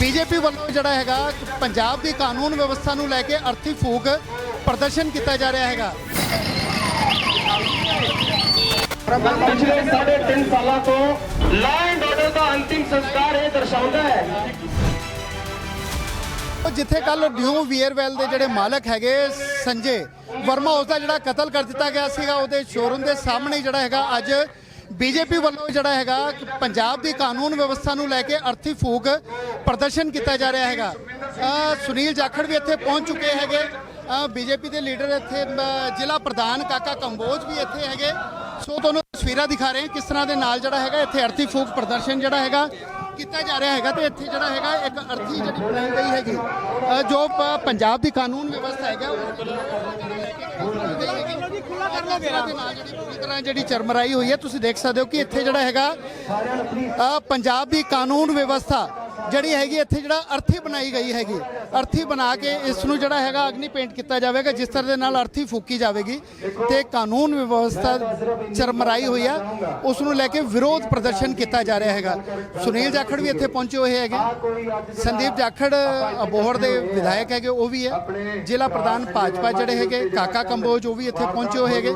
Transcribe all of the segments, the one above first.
BJP ਵੱਲੋਂ ਜਿਹੜਾ ਹੈਗਾ ਪੰਜਾਬ ਦੀ ਕਾਨੂੰਨ ਵਿਵਸਥਾ ਨੂੰ ਲੈ ਕੇ ਅਰਥੀ ਫੂਕ ਪ੍ਰਦਰਸ਼ਨ ਕੀਤਾ ਜਾ ਰਿਹਾ ਹੈਗਾ। ਪਿਛਲੇ ਸਾਢੇ ਤਿੰਨ ਸਾਲਾਂ ਤੋਂ ਲਾਅ ਐਂਡ ਆਰਡਰ ਦਾ ਅੰਤਿਮ ਸੰਸਕਾਰ ਇਹ ਦਰਸਾਉਂਦਾ ਹੈ। ਉਹ ਜਿੱਥੇ ਕੱਲ ਨਿਊ ਵੀਅਰਵੈਲ ਦੇ ਜਿਹੜੇ ਮਾਲਕ ਹੈਗੇ ਸੰਜੇ ਵਰਮਾ ਉਸ ਦਾ ਜਿਹੜਾ ਕਤਲ ਕਰ ਦਿੱਤਾ ਗਿਆ ਸੀਗਾ ਉਹਦੇ ਸ਼ੋਰੂਮ ਦੇ ਸਾਹਮਣੇ ਜਿਹੜਾ ਹੈਗਾ ਅੱਜ ਬੀਜੇਪੀ ਵੱਲੋਂ ਜਿਹੜਾ ਹੈਗਾ ਪੰਜਾਬ ਦੀ ਕਾਨੂੰਨ ਵਿਵਸਥਾ ਨੂੰ ਲੈ ਕੇ ਅਰਥੀ ਫੂਕ ਪ੍ਰਦਰਸ਼ਨ ਕੀਤਾ ਜਾ ਰਿਹਾ ਹੈਗਾ। ਸੁਨੀਲ ਜਾਖੜ ਵੀ ਇੱਥੇ ਪਹੁੰਚ ਚੁੱਕੇ ਹੈਗੇ। ਬੀਜੇਪੀ ਦੇ ਲੀਡਰ ਇੱਥੇ ਜ਼ਿਲ੍ਹਾ ਪ੍ਰਧਾਨ ਕਾਕਾ ਕੰਬੋਜ ਵੀ ਇੱਥੇ ਹੈਗੇ। ਸੋ ਤੁਹਾਨੂੰ ਤਸਵੀਰਾਂ ਦਿਖਾ ਰਹੇ ਹਾਂ ਕਿਸ ਤਰ੍ਹਾਂ ਦੇ ਨਾਲ ਜਿਹੜਾ ਹੈਗਾ ਇੱਥੇ ਅਰਥੀ ਫੂਕ ਪ੍ਰਦਰਸ਼ਨ ਜਿਹੜਾ ਹੈਗਾ ਕੀਤਾ ਜਾ ਰਿਹਾ ਹੈਗਾ ਤੇ ਇੱਥੇ ਜਿਹੜਾ ਹੈਗਾ ਇੱਕ ਅਰਥੀ ਜਿਹੜੀ ਬਣਾਈ ਗਈ ਹੈਗੀ। ਜੋ ਪੰਜਾਬ ਦੀ ਕਾਨੂੰਨ ਵਿਵਸਥਾ ਹੈਗਾ ਜਿਹੜੀ ਪੂਰੀ ਤਰ੍ਹਾਂ ਜਿਹੜੀ ਚਰਮਰਾਈ ਹੋਈ ਹੈ, ਤੁਸੀਂ ਦੇਖ ਸਕਦੇ ਹੋ ਕਿ ਇੱਥੇ ਜਿਹੜਾ ਹੈਗਾ ਪੰਜਾਬ ਦੀ ਕਾਨੂੰਨ ਵਿਵਸਥਾ ਜਿਹੜੀ ਹੈਗੀ ਇੱਥੇ ਜਿਹੜਾ ਅਰਥੀ ਬਣਾਈ ਗਈ ਹੈਗੀ, ਅਰਥੀ ਬਣਾ ਕੇ ਇਸ ਨੂੰ ਜਿਹੜਾ ਹੈਗਾ ਅਗਨੀ ਪੇਂਟ ਕੀਤਾ ਜਾਵੇਗਾ, ਜਿਸ ਤਰ੍ਹਾਂ ਦੇ ਨਾਲ ਅਰਥੀ ਫੂਕੀ ਜਾਵੇਗੀ ਤੇ ਕਾਨੂੰਨ ਵਿਵਸਥਾ ਚਰਮਰਾਈ ਹੋਈ ਆ ਉਸ ਨੂੰ ਲੈ ਕੇ ਵਿਰੋਧ ਪ੍ਰਦਰਸ਼ਨ ਕੀਤਾ ਜਾ ਰਿਹਾ ਹੈਗਾ। ਸੁਨੀਲ ਜਾਖੜ ਵੀ ਇੱਥੇ ਪਹੁੰਚੇ ਹੋਏ ਹੈਗੇ। ਸੰਦੀਪ ਜਾਖੜ ਅਬੋਹਰ ਦੇ ਵਿਧਾਇਕ ਹੈਗੇ, ਉਹ ਵੀ ਹੈ। ਜ਼ਿਲ੍ਹਾ ਪ੍ਰਧਾਨ ਭਾਜਪਾ ਜਿਹੜੇ ਹੈਗੇ, ਕਾਕਾ ਕੰਬੋਜ, ਉਹ ਵੀ ਇੱਥੇ ਪਹੁੰਚੇ ਹੋਏ ਹੈਗੇ।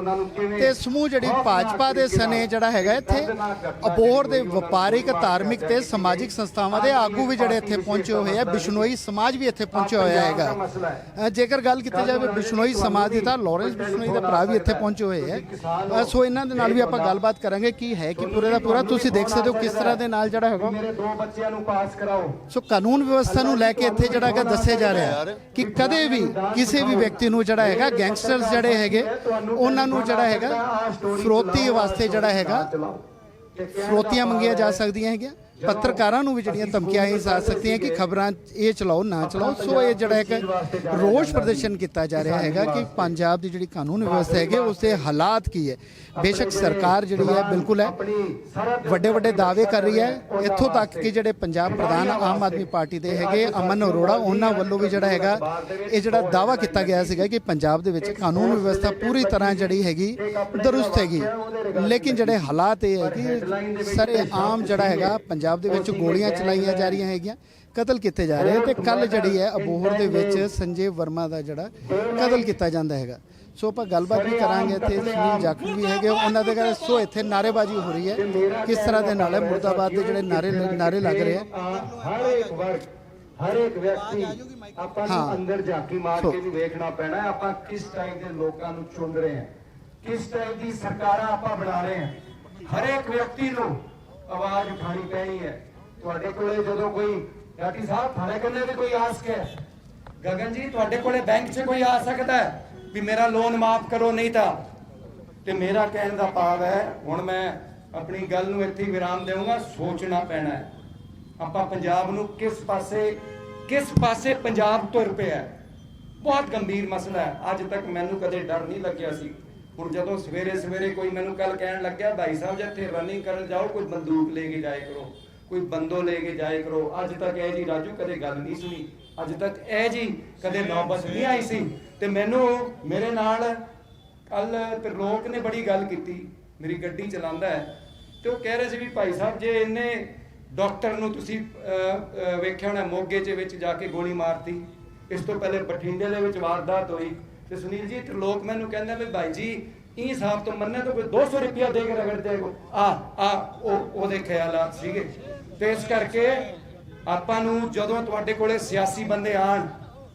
ਤੇ ਸਮੂਹ ਜਿਹੜੀ ਭਾਜਪਾ ਦੇ ਸਨੇ ਜਿਹੜਾ ਹੈਗਾ ਇੱਥੇ ਅਬੋਹਰ ਦੇ ਵਪਾਰਿਕ, ਧਾਰਮਿਕ ਤੇ ਸਮਾਜਿਕ ਸੰਸਥਾਵਾਂ ਦੇ ਆਗੂ ਵੀ ਜਿਹੜੇ ਇੱਥੇ ਪਹੁੰਚੇ ਹੋਏ ਆ ਬਿਸ਼ਨੋਈ ਸਮਾਜ ਵੀ ਇੱਥੇ ਪਹੁੰਚਿਆ ਹੋਇਆ ਹੈਗਾ। ਜੇਕਰ ਗੱਲ ਕੀਤੀ ਜਾਵੇ ਬਿਸ਼ਨੋਈ ਸਮਾਜ ਦੀ ਤਾਂ ਲਾਰੈਂਸ ਬਿਸ਼ਨੋਈ ਦਾ ਭਰਾ ਵੀ ਇੱਥੇ ਪਹੁੰਚੇ ਹੋਏ ਹੈ ਅ, ਸੋ ਇਹਨਾਂ ਦੇ ਨਾਲ ਵੀ ਆਪਾਂ ਗੱਲਬਾਤ ਕਰਾਂਗੇ ਕੀ ਹੈ ਕਿ ਪੂਰੇ ਦਾ ਪੂਰਾ। ਤੁਸੀਂ ਦੇਖ ਸਕਦੇ ਹੋ ਕਿਸ ਤਰ੍ਹਾਂ ਦੇ ਨਾਲ ਜਿਹੜਾ ਹੈਗਾ। ਮੇਰੇ ਦੋ ਬੱਚਿਆਂ ਨੂੰ ਪਾਸ ਕਰਾਓ। ਸੋ ਕਾਨੂੰਨ ਵਿਵਸਥਾ ਨੂੰ ਲੈ ਕੇ ਇੱਥੇ ਜਿਹੜਾ ਹੈਗਾ ਦੱਸਿਆ ਜਾ ਰਿਹਾ ਕਿ ਕਦੇ ਵੀ ਕਿਸੇ ਵੀ ਵਿਅਕਤੀ ਨੂੰ ਜਿਹੜਾ ਹੈਗਾ ਗੈਂਗਸਟਰਸ ਜਿਹੜੇ ਹੈਗੇ ਉਹਨਾਂ ਨੂੰ ਜਿਹੜਾ ਹੈਗਾ ਫਰੋਤੀ ਵਾਸਤੇ ਜਿਹੜਾ ਹੈਗਾ ਫਰੋਤੀਆਂ ਮੰਗੀਆਂ ਜਾ ਸਕਦੀਆਂ ਹੈਗੀਆਂ। ਪੱਤਰਕਾਰਾਂ ਨੂੰ ਵੀ ਜਿਹੜੀਆਂ ਧਮਕੀਆਂ ਇਹ ਜਾ ਸਕਦੀਆਂ ਕਿ ਖਬਰਾਂ ਇਹ ਚਲਾਓ ਨਾ ਚਲਾਓ। ਸੋ ਇਹ ਜਿਹੜਾ ਇੱਕ ਰੋਸ਼ ਪ੍ਰਦਰਸ਼ਨ ਕੀਤਾ ਜਾ ਰਿਹਾ ਹੈਗਾ ਕਿ ਪੰਜਾਬ ਦੀ ਜਿਹੜੀ ਕਾਨੂੰਨ ਵਿਵਸਥਾ ਹੈਗੇ ਉਸ ਦੇ ਹਾਲਾਤ ਕੀ ਹੈ? ਬੇਸ਼ੱਕ ਸਰਕਾਰ ਜਿਹੜੀ ਹੈ ਬਿਲਕੁਲ ਹੈ ਵੱਡੇ ਵੱਡੇ ਦਾਅਵੇ ਕਰ ਰਹੀ ਹੈ। ਇੱਥੋਂ ਤੱਕ ਕਿ ਜਿਹੜੇ ਪੰਜਾਬ ਪ੍ਰਧਾਨ ਆਮ ਆਦਮੀ ਪਾਰਟੀ ਦੇ ਹੈਗੇ ਅਮਨ ਅਰੋੜਾ ਉਹਨਾਂ ਵੱਲੋਂ ਵੀ ਜਿਹੜਾ ਹੈਗਾ ਇਹ ਜਿਹੜਾ ਦਾਅਵਾ ਕੀਤਾ ਗਿਆ ਸੀਗਾ ਕਿ ਪੰਜਾਬ ਦੇ ਵਿੱਚ ਕਾਨੂੰਨ ਵਿਵਸਥਾ ਪੂਰੀ ਤਰ੍ਹਾਂ ਜਿਹੜੀ ਹੈਗੀ ਦਰੁਸਤ ਹੈਗੀ। ਲੇਕਿਨ ਜਿਹੜੇ ਹਾਲਾਤ ਇਹ ਹੈ ਕਿ ਸਾਰੇ ਆਮ ਜਿਹੜਾ ਹੈਗਾ ਪੰਜਾਬ ਦੇ ਵਿੱਚ ਗੋਲੀਆਂ ਚਲਾਈਆਂ ਜਾ ਰਹੀਆਂ ਹੈਗੀਆਂ। ਕਤਲ ਕੀਤੇ ਜਾ ਰਹੇ ਤੇ ਕੱਲ ਜਿਹੜੀ ਹੈ ਅਬੋਹਰ ਦੇ ਵਿੱਚ ਸੰਜੇ ਵਰਮਾ ਦਾ ਜਿਹੜਾ ਕਤਲ ਕੀਤਾ ਜਾਂਦਾ ਹੈਗਾ। ਸੋ ਆਪਾਂ ਗੱਲਬਾਤ ਵੀ ਕਰਾਂਗੇ ਇੱਥੇ ਸੁਨੀਲ ਜਾਖੜ ਵੀ ਹੈਗੇ ਉਹਨਾਂ ਦੇ ਘਰ। ਸੋ ਇੱਥੇ ਨਾਰੇਬਾਜ਼ੀ ਹੋ ਰਹੀ ਹੈ। ਕਿਸ ਤਰ੍ਹਾਂ ਦੇ ਨਾਲ ਹੈ? ਮੁਰਦਾਬਾਦ ਦੇ ਜਿਹੜੇ ਨਾਰੇ ਨਾਰੇ ਲੱਗ ਰਹੇ ਆ। ਹਰ ਇੱਕ ਵਰਗ ਹਰ ਇੱਕ ਵਿਅਕਤੀ ਆਪਾਂ ਨੂੰ। ਅੰਦਰ ਝਾਕੀ ਮਾਰ ਕੇ ਵੀ ਵੇਖਣਾ ਪੈਣਾ ਆਪਾਂ ਕਿਸ ਟਾਈਪ ਦੇ ਲੋਕਾਂ ਨੂੰ ਚੁਣ ਰਹੇ ਹਾਂ। ਕਿਸ ਟਾਈਪ ਦੀ ਸਰਕਾਰਾਂ ਆਪਾਂ ਬਣਾ ਰਹੇ ਹਾਂ। ਹਰ ਇੱਕ ਵਿਅਕਤੀ ਨੂੰ ਆਵਾਜ਼ ਉਠਾਣੀ ਪੈਣੀ ਹੈ। ਤੁਹਾਡੇ ਕੋਲੇ ਜਦੋਂ ਕੋਈ ਡਾਟੀ ਸਾਹਿਬ ਥਾਣੇ ਕੰਨੇ ਵੀ ਕੋਈ ਆਸ ਹੈ? ਗਗਨ ਜੀ, ਤੁਹਾਡੇ ਕੋਲੇ ਬੈਂਕ 'ਚ ਕੋਈ ਆ ਸਕਦਾ ਹੈ ਵੀ ਮੇਰਾ ਲੋਨ ਮਾਫ ਕਰੋ ਨਹੀਂ ਤਾਂ? ਤੇ ਮੇਰਾ ਕਹਿਣ ਦਾ ਭਾਵ ਹੈ, ਹੁਣ ਮੈਂ ਆਪਣੀ ਗੱਲ ਨੂੰ ਇੱਥੇ ਵਿਰਾਮ ਦੇਵਾਂਗਾ, ਸੋਚਣਾ ਪੈਣਾ ਹੈ। ਆਪਾਂ ਪੰਜਾਬ ਨੂੰ ਕਿਸ ਪਾਸੇ ਕਿਸ ਪਾਸੇ ਪੰਜਾਬ ਤੁਰ ਪਿਆ ਬਹੁਤ ਗੰਭੀਰ ਮਸਲਾ ਹੈ। ਅੱਜ ਤੱਕ ਮੈਨੂੰ ਕਦੇ ਡਰ ਨਹੀਂ ਲੱਗਿਆ ਸੀ। ਹੁਣ ਜਦੋਂ ਸਵੇਰੇ ਸਵੇਰੇ ਕੋਈ ਮੈਨੂੰ ਕੱਲ ਕਹਿਣ ਲੱਗਿਆ, ਭਾਈ ਸਾਹਿਬ ਜਿੱਥੇ ਰਨਿੰਗ ਕਰਨ ਜਾਓ, ਕੋਈ ਬੰਦੂਕ ਲੈ ਕੇ ਜਾਏ ਕਰੋ, ਕੋਈ ਬੰਦੋ ਲੈ ਕੇ ਜਾਏ ਕਰੋ। ਅੱਜ ਤੱਕ ਇਹ ਜੀ ਰਾਜੂ ਕਦੇ ਗੱਲ ਨਹੀਂ ਸੁਣੀ। ਅੱਜ ਤੱਕ ਇਹ ਜੀ ਕਦੇ ਨੌਬਤ ਨਹੀਂ ਆਈ ਸੀ। ਤੇ ਮੈਨੂੰ ਮੇਰੇ ਨਾਲ ਕੱਲ ਤਰਲੋਕ ਨੇ ਬੜੀ ਗੱਲ ਕੀਤੀ, ਮੇਰੀ ਗੱਡੀ ਚਲਾਉਂਦਾ ਹੈ। ਤੇ ਉਹ ਕਹਿ ਰਹੇ ਸੀ ਵੀ ਭਾਈ ਸਾਹਿਬ, ਜੇ ਇਹਨੇ ਡਾਕਟਰ ਨੂੰ ਤੁਸੀਂ ਵੇਖਿਆ ਹੋਣਾ, ਮੋਗੇ 'ਚ ਵਿੱਚ ਜਾ ਕੇ ਗੋਲੀ ਮਾਰਤੀ, ਇਸ ਤੋਂ ਪਹਿਲੇ ਬਠਿੰਡੇ ਦੇ ਵਿੱਚ ਵਾਰਦਾਤ ਹੋਈ। ਤੇ ਸੁਨੀਲ ਜੀ ਲੋਕ ਮੈਨੂੰ ਕਹਿੰਦੇ ਵੀ ਭਾਈ ਜੀ ਇਹ ਹਿਸਾਬ ਤੋਂ ਮੰਨੇ ਤਾਂ ਕੋਈ 200 ਰੁਪਿਆ ਦੇ ਕੇ ਰਗੜ ਦੇਗੋ ਆ ਆ, ਉਹ ਉਹਦੇ ਖਿਆਲਾਤ ਸੀਗੇ। ਤੇ ਇਸ ਕਰਕੇ ਆਪਾਂ ਨੂੰ ਜਦੋਂ ਤੁਹਾਡੇ ਕੋਲੇ ਸਿਆਸੀ ਬੰਦੇ ਆਣ,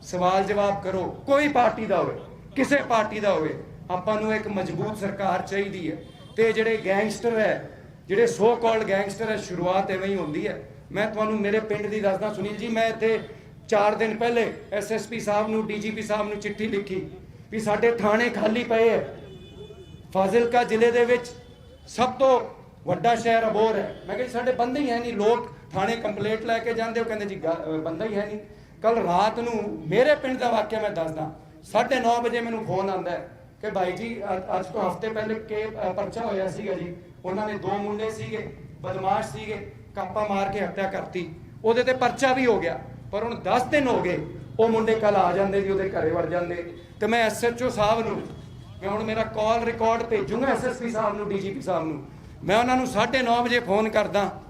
ਸਵਾਲ ਜਵਾਬ ਕਰੋ, ਕੋਈ ਪਾਰਟੀ ਦਾ ਹੋਵੇ, ਕਿਸੇ ਪਾਰਟੀ ਦਾ ਹੋਵੇ, ਆਪਾਂ ਨੂੰ ਇੱਕ ਮਜ਼ਬੂਤ ਸਰਕਾਰ ਚਾਹੀਦੀ ਹੈ। ਤੇ ਜਿਹੜੇ ਗੈਂਗਸਟਰ ਹੈ, ਜਿਹੜੇ ਸੋ ਕਾਲਡ ਗੈਂਗਸਟਰ ਹੈ, ਸ਼ੁਰੂਆਤ ਐਵੇਂ ਹੀ ਹੁੰਦੀ ਹੈ। ਮੈਂ ਤੁਹਾਨੂੰ ਮੇਰੇ ਪਿੰਡ ਦੀ ਦੱਸਦਾ, ਸੁਨੀਲ ਜੀ, ਮੈਂ ਇੱਥੇ 4 ਦਿਨ ਪਹਿਲੇ ਐਸਐਸਪੀ ਸਾਹਿਬ ਨੂੰ ਡੀਜੀਪੀ ਸਾਹਿਬ ਨੂੰ ਚਿੱਠੀ ਲਿਖੀ। ਵੀ ਸਾਡੇ ਥਾਣੇ ਖਾਲੀ ਪਏ ਹੈ। ਫਾਜ਼ਿਲਕਾ ਜ਼ਿਲ੍ਹੇ ਦੇ ਵਿੱਚ ਸਭ ਤੋਂ ਵੱਡਾ ਸ਼ਹਿਰ ਅਬੋਰ ਹੈ। ਮੈਂ ਕਿਹਾ ਜੀ, ਸਾਡੇ ਬੰਦੇ ਹੀ ਹੈ ਨਹੀਂ। ਲੋਕ ਥਾਣੇ ਕੰਪਲੇਂਟ ਲੈ ਕੇ ਜਾਂਦੇ, ਉਹ ਕਹਿੰਦੇ ਜੀ ਬੰਦਾ ਹੀ ਹੈ ਨਹੀਂ। ਕੱਲ ਰਾਤ ਨੂੰ ਮੇਰੇ ਪਿੰਡ ਦਾ ਵਾਕਿਆ ਮੈਂ ਦੱਸਦਾ 9:30 ਵਜੇ ਮੈਨੂੰ ਫੋਨ ਆਂਦਾ ਹੈ ਕਿ ਭਾਈ ਜੀ ਅੱਜ ਤੋਂ ਹਫ਼ਤੇ ਪਹਿਲੇ ਕੇ ਪਰਚਾ ਹੋਇਆ ਸੀਗਾ ਜੀ। ਉਹਨਾਂ ਨੇ ਦੋ ਮੁੰਡੇ ਸੀਗੇ, ਬਦਮਾਸ਼ ਸੀਗੇ, ਕਾਪਾ ਮਾਰ ਕੇ ਹੱਤਿਆ ਕਰਤੀ। ਉਹਦੇ ਤੇ ਪਰਚਾ ਵੀ ਹੋ ਗਿਆ, ਪਰ ਹੁਣ 10 ਦਿਨ ਹੋ ਗਏ ਉਹ ਮੁੰਡੇ ਕੱਲ ਆ ਜਾਂਦੇ ਜੀ ਉਹਦੇ ਘਰੇ ਵੜ ਜਾਂਦੇ। ਤੇ ਮੈਂ ਐਸਐਚਓ ਸਾਹਿਬ ਨੂੰ ਮੈਂ ਹੁਣ ਮੇਰਾ ਕਾਲ ਰਿਕਾਰਡ ਭੇਜੂੰਗਾ ਐਸਐਸਪੀ ਸਾਹਿਬ ਨੂੰ ਡੀਜੀਪੀ ਸਾਹਿਬ ਨੂੰ। ਮੈਂ ਉਹਨਾਂ ਨੂੰ 9:30 ਵਜੇ ਫੋਨ ਕਰਦਾ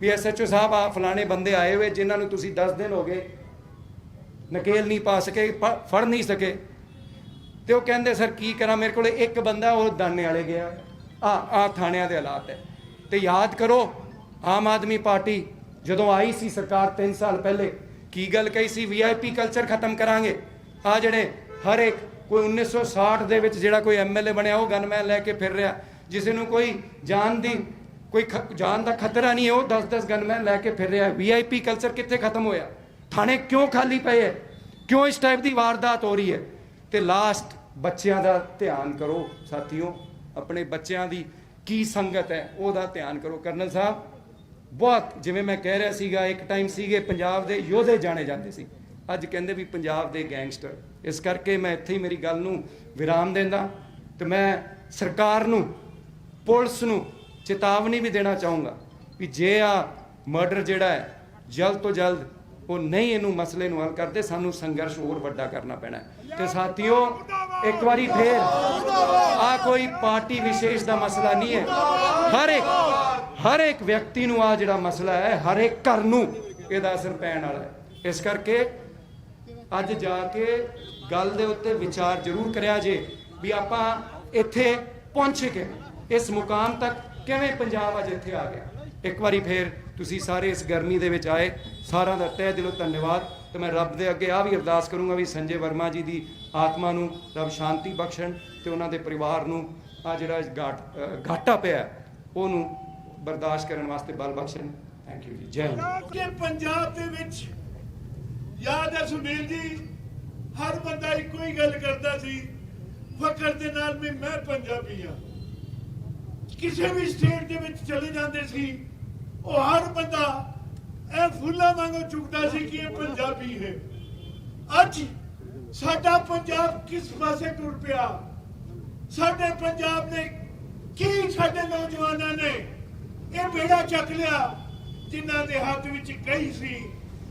ਵੀ ਐਸਐਚਓ ਸਾਹਿਬ ਆ ਫਲਾਣੇ ਬੰਦੇ ਆਏ ਹੋਏ, ਜਿਨ੍ਹਾਂ ਨੂੰ ਤੁਸੀਂ 10 ਦਿਨ ਹੋ ਗਏ ਨਕੇਲ ਨਹੀਂ ਪਾ ਸਕੇ ਪ- ਫੜ ਨਹੀਂ ਸਕੇ। ਤੇ ਉਹ ਕਹਿੰਦੇ, ਸਰ, ਕੀ ਕਰਾਂ? ਮੇਰੇ ਕੋਲੇ ਇੱਕ ਬੰਦਾ, ਉਹ ਦਾਨੇ ਵਾਲੇ ਗਿਆ। ਆ ਆ ਥਾਣਿਆਂ ਦੇ ਹਾਲਾਤ ਹੈ। ਤੇ ਯਾਦ ਕਰੋ, ਆਮ ਆਦਮੀ ਪਾਰਟੀ ਜਦੋਂ ਆਈ ਸੀ ਸਰਕਾਰ 3 ਸਾਲ ਪਹਿਲੇ ਕੀ ਗੱਲ ਕਹੀ ਸੀ? ਵੀਆਈਪੀ ਕਲਚਰ ਖਤਮ ਕਰਾਂਗੇ। ਆ ਜਿਹੜੇ ਹਰ ਇੱਕ ਕੋਈ 1960 ਦੇ ਵਿੱਚ ਜਿਹੜਾ ਕੋਈ ਐਮਐਲਏ ਬਣਿਆ, ਉਹ ਗਨਮੈਨ ਲੈ ਕੇ ਫਿਰ ਰਿਹਾ। ਜਿਸ ਨੂੰ ਕੋਈ ਜਾਨ ਦੀ, ਕੋਈ ਖ- ਜਾਨ ਦਾ ਖਤਰਾ ਨਹੀਂ ਹੈ, ਉਹ 10-10 ਗਨਮੈਨ ਲੈ ਕੇ ਫਿਰ ਰਿਹਾ। ਵੀਆਈਪੀ ਕਲਚਰ ਕਿੱਥੇ ਖਤਮ ਹੋਇਆ? ਥਾਣੇ ਕਿਉਂ ਖਾਲੀ ਪਏ ਹੈ? ਕਿਉਂ ਇਸ ਟਾਈਪ ਦੀ ਵਾਰਦਾਤ ਹੋ ਰਹੀ ਹੈ? ਤੇ ਲਾਸਟ ਬੱਚਿਆਂ ਦਾ ਧਿਆਨ ਕਰੋ, ਸਾਥੀਓ। ਆਪਣੇ ਬੱਚਿਆਂ ਦੀ ਕੀ ਸੰਗਤ ਹੈ, ਉਹਦਾ ਧਿਆਨ ਕਰੋ। ਕਰਨਲ ਸਾਹਿਬ ਬਹੁਤ ਜਿਵੇਂ ਮੈਂ ਕਹਿ ਰਿਹਾ ਸੀਗਾ ਇੱਕ ਟਾਈਮ ਸੀਗੇ ਪੰਜਾਬ ਦੇ ਯੋਧੇ ਜਾਣੇ ਜਾਂਦੇ ਸੀ। ਅੱਜ ਕਹਿੰਦੇ ਵੀ ਪੰਜਾਬ ਦੇ ਗੈਂਗਸਟਰ ਇਸ ਕਰਕੇ ਮੈਂ ਇੱਥੇ ਹੀ ਮੇਰੀ ਗੱਲ ਨੂੰ ਵਿਰਾਮ ਦਿੰਦਾ ਤੇ ਮੈਂ ਸਰਕਾਰ ਨੂੰ ਪੁਲਿਸ ਨੂੰ ਚੇਤਾਵਨੀ ਵੀ ਦੇਣਾ ਚਾਹੂੰਗਾ ਵੀ ਜੇ ਆ ਮਰਡਰ ਜਿਹੜਾ ਹੈ ਜਲਦ ਤੋਂ ਜਲਦ ਉਹ ਨਹੀਂ ਇਹਨੂੰ ਮਸਲੇ ਨੂੰ ਹੱਲ ਕਰਦੇ ਸਾਨੂੰ ਸੰਘਰਸ਼ ਹੋਰ ਵੱਡਾ ਕਰਨਾ ਪੈਣਾ। ਤੇ ਸਾਥੀਓ ਇੱਕ ਵਾਰੀ ਫੇਰ ਆ ਕੋਈ ਪਾਰਟੀ ਵਿਸ਼ੇਸ਼ ਦਾ ਮਸਲਾ ਨਹੀਂ ਹੈ। ਹਰ ਇੱਕ ਹਰ ਇੱਕ ਵਿਅਕਤੀ ਨੂੰ ਆ ਜਿਹੜਾ ਮਸਲਾ ਹੈ ਹਰ ਇੱਕ ਘਰ ਨੂੰ ਇਹਦਾ ਅਸਰ ਪੈਣ ਵਾਲਾ ਹੈ। ਇਸ ਕਰਕੇ ਅੱਜ ਜਾ ਕੇ ਗੱਲ ਦੇ ਉੱਤੇ ਵਿਚਾਰ ਜ਼ਰੂਰ ਕਰਿਆ ਜੇ ਵੀ ਆਪਾਂ ਇੱਥੇ ਪਹੁੰਚ ਕੇ ਇਸ ਮੁਕਾਮ ਤੱਕ ਕਿਵੇਂ ਪੰਜਾਬ ਅੱਜ ਇੱਥੇ ਆ ਗਿਆ। ਇੱਕ ਵਾਰੀ ਫੇਰ ਤੁਸੀਂ ਸਾਰੇ ਇਸ ਗਰਮੀ ਦੇ ਵਿੱਚ ਆਏ ਸਾਰਿਆਂ ਦਾ ਤਹਿ ਦਿਲੋਂ ਧੰਨਵਾਦ ਤੇ ਮੈਂ ਰੱਬ ਦੇ ਅੱਗੇ ਆ ਵੀ ਅਰਦਾਸ ਕਰੂੰਗਾ ਵੀ ਸੰਜੇ ਵਰਮਾ ਜੀ ਦੀ ਆਤਮਾ ਨੂੰ ਰੱਬ ਸ਼ਾਂਤੀ ਬਖਸ਼ਣ ਤੇ ਉਹਨਾਂ ਦੇ ਪਰਿਵਾਰ ਨੂੰ ਆ ਜਿਹੜਾ ਘਾਟ ਅ, ਘਾਟਾ ਪਿਆ ਉਹਨੂੰ ਬਰਦਾਸ਼ਤ ਕਰਨ ਵਾਸਤੇ ਬਲ ਬਖਸ਼ਣ। ਥੈਂਕ ਯੂ ਜੀ। ਜੈ ਹਿੰਦ। ਪੰਜਾਬ ਦੇ ਵਿੱਚ ਯਾਦ ਹੈ ਸੁਨੀਲ ਜੀ, ਹਰ ਬੰਦਾ ਇੱਕੋ ਹੀ ਗੱਲ ਕਰਦਾ ਸੀ, ਫਖਰ ਦੇ ਨਾਲ ਵੀ ਮੈਂ ਪੰਜਾਬੀ ਆ ਕਿਸੇ ਵੀ ਸਟੇਟ ਦੇ ਵਿੱਚ ਚਲੇ ਜਾਂਦੇ ਸੀ, ਉਹ ਹਰ ਬੰਦਾ ਇਹ ਫੁੱਲਾਂ ਵਾਂਗੂ ਚੁੱਕਦਾ ਸੀ ਕਿ ਇਹ ਪੰਜਾਬੀ ਹੈ। ਅੱਜ ਸਾਡਾ ਪੰਜਾਬ ਕਿਸ ਪਾਸੇ ਟੁਰ ਪਿਆ? ਸਾਡੇ ਪੰਜਾਬ ਨੇ ਕੀ ਸਾਡੇ ਨੌਜਵਾਨਾਂ ਨੇ ਇਹ ਬੇੜਾ ਚੱਕ ਲਿਆ, ਜਿਨ੍ਹਾਂ ਦੇ ਹੱਥ ਵਿੱਚ ਕਈ ਸੀ,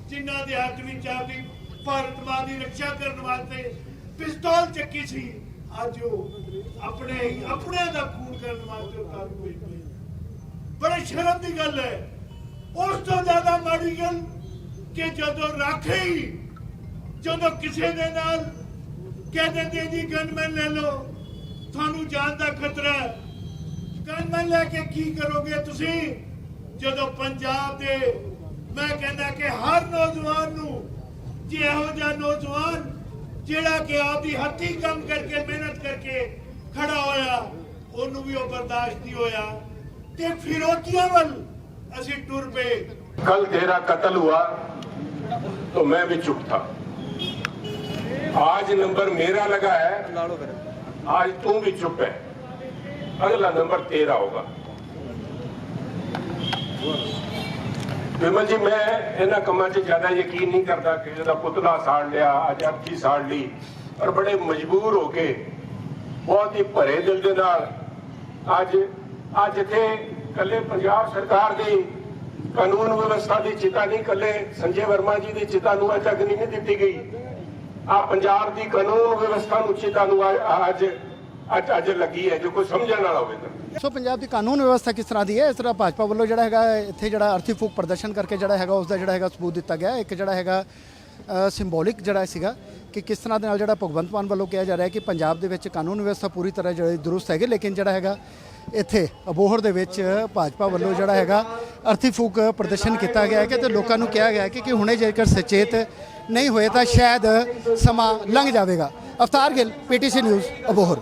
ਜਿਨ੍ਹਾਂ ਦੇ ਹੱਥ ਵਿੱਚ ਆਪਦੀ ਭਾਰਤ ਮਾਂ ਦੀ ਰੱਖਿਆ ਕਰਨ ਵਾਸਤੇ ਪਿਸਤੌਲ ਚੱਕੀ ਸੀ, ਅੱਜ ਉਹ ਆਪਣੇ ਆਪਣਿਆਂ ਦਾ ਖੂਨ ਕਰਨ ਵਾਸਤੇ ਉਤਾਰ ਹੋਏ ਬੜੇ ਸ਼ਰਮ ਦੀ ਗੱਲ ਹੈ। ਉਸ ਤੋਂ ਜ਼ਿਆਦਾ ਮਾੜੀ ਗੱਲ ਕਿ ਜਦੋਂ ਰਾਖੇ ਹੀ ਜਦੋਂ ਕਿਸੇ ਦੇ ਨਾਲ ਕਹਿ ਦਿੰਦੇ ਜੀ ਗਨਮੈਨ ਲੈ ਲਓ, ਤੁਹਾਨੂੰ ਜਾਨ ਦਾ ਖਤਰਾ ਹੈ। ਗਨਮੈਨ ਲੈ ਕੇ ਕੀ ਕਰੋਗੇ ਤੁਸੀਂ ਜਦੋਂ ਪੰਜਾਬ ਦੇ ਮੈਂ ਕਹਿੰਦਾ ਕਿ ਹਰ ਨੌਜਵਾਨ ਨੂੰ ਜੇ ਇਹੋ ਜਿਹਾ ਨੌਜਵਾਨ ਜਿਹੜਾ ਕਿ ਆਪਦੀ ਹੱਥੀ ਕੰਮ ਕਰਕੇ ਮਿਹਨਤ ਕਰਕੇ ਖੜਾ ਹੋਇਆ ਉਹਨੂੰ ਵੀ ਉਹ ਬਰਦਾਸ਼ਤ ਨਹੀਂ ਹੋਇਆ ਤੇ ਫਿਰੋਤੀਆਂ ਵੱਲ ਅਸੀਂ ਟੁਰ ਪਏ कल तेरा कत्ल हुआ तो मैं भी चुप था आज नंबर मेरा लगा है आज तू भी चुप है अगला नंबर तेरा होगा ਵਿਮਲ ਜੀ ਮੈਂ ਇਹਨਾਂ ਕੰਮਾਂ 'ਚ ਜ਼ਿਆਦਾ ਯਕੀਨ ਨਹੀਂ ਕਰਦਾ ਕਿ ਜਿਹਦਾ ਪੁਤਲਾ ਸਾੜ ਲਿਆ ਅੱਜ ਅੱਖੀ ਸਾੜ ਲਈ ਪਰ ਬੜੇ ਮਜਬੂਰ ਹੋ ਕੇ ਬਹੁਤ ਹੀ ਭਰੇ ਦਿਲ ਦੇ ਨਾਲ ਅੱਜ ਅੱਜ ਇੱਥੇ ਕੱਲੇ ਪੰਜਾਬ ਸਰਕਾਰ ਦੀ ਕਾਨੂੰਨ ਵਿਵਸਥਾ ਦੀ ਚਿਤਾ ਨਹੀਂ ਕੱਲੇ ਸੰਜੇ ਵਰਮਾ ਜੀ ਦੀ ਚਿਤਾ ਨੂੰ ਅਜੇ ਤੱਕ ਨਹੀਂ ਦਿੱਤੀ ਗਈ ਆ ਪੰਜਾਬ ਦੀ ਕਾਨੂੰਨ ਵਿਵਸਥਾ ਨੂੰ ਚਿਤਾ ਨੂੰ ਆ- ਅੱਜ ਅੱਜ ਅੱਜ ਲੱਗੀ ਹੈ, ਜੋ ਕੋਈ ਸਮਝਣ ਵਾਲਾ ਹੋਵੇ ਤਾਂ। ਸੋ ਪੰਜਾਬ ਦੀ ਕਾਨੂੰਨ ਵਿਵਸਥਾ ਕਿਸ ਤਰ੍ਹਾਂ ਦੀ ਹੈ? ਇਸ ਤਰ੍ਹਾਂ ਭਾਜਪਾ ਵੱਲੋਂ ਜਿਹੜਾ ਹੈਗਾ, ਇੱਥੇ ਜਿਹੜਾ ਅਰਥੀ ਫੂਕ ਪ੍ਰਦਰਸ਼ਨ ਕਰਕੇ ਜਿਹੜਾ ਹੈਗਾ ਉਸ ਦਾ ਜਿਹੜਾ ਹੈਗਾ ਸਬੂਤ ਦਿੱਤਾ ਗਿਆ। ਇੱਕ ਜਿਹੜਾ ਹੈਗਾ ਸਿੰਬੋਲਿਕ ਜਿਹੜਾ ਸੀਗਾ ਕਿ ਕਿਸ ਤਰ੍ਹਾਂ ਦੇ ਨਾਲ ਜਿਹੜਾ ਭਗਵੰਤ ਮਾਨ ਵੱਲੋਂ ਕਿਹਾ ਜਾ ਰਿਹਾ ਹੈ ਕਿ ਪੰਜਾਬ ਦੇ ਵਿੱਚ ਕਾਨੂੰਨ ਵਿਵਸਥਾ ਪੂਰੀ ਤਰ੍ਹਾਂ ਜਿਹੜੀ ਦਰੁਸਤ ਹੈਗੀ, ਲੇਕਿਨ ਜਿਹੜਾ ਹੈਗਾ, ਇੱਥੇ ਅਬੋਹਰ ਦੇ ਵਿੱਚ ਭਾਜਪਾ ਵੱਲੋਂ ਜਿਹੜਾ ਹੈਗਾ ਅਰਥੀ ਫੂਕ ਪ੍ਰਦਰਸ਼ਨ ਕੀਤਾ ਗਿਆ ਹੈ ਕਿ ਤੇ ਲੋਕਾਂ ਨੂੰ ਕਿਹਾ ਗਿਆ ਕਿ ਕਿ ਹੁਣੇ ਜੇਕਰ ਸਚੇਤ ਨਹੀਂ ਹੋਏ ਤਾਂ ਸ਼ਾਇਦ ਸਮਾਂ ਲੰਘ ਜਾਵੇਗਾ। Avtar Gill PTC news Abohar.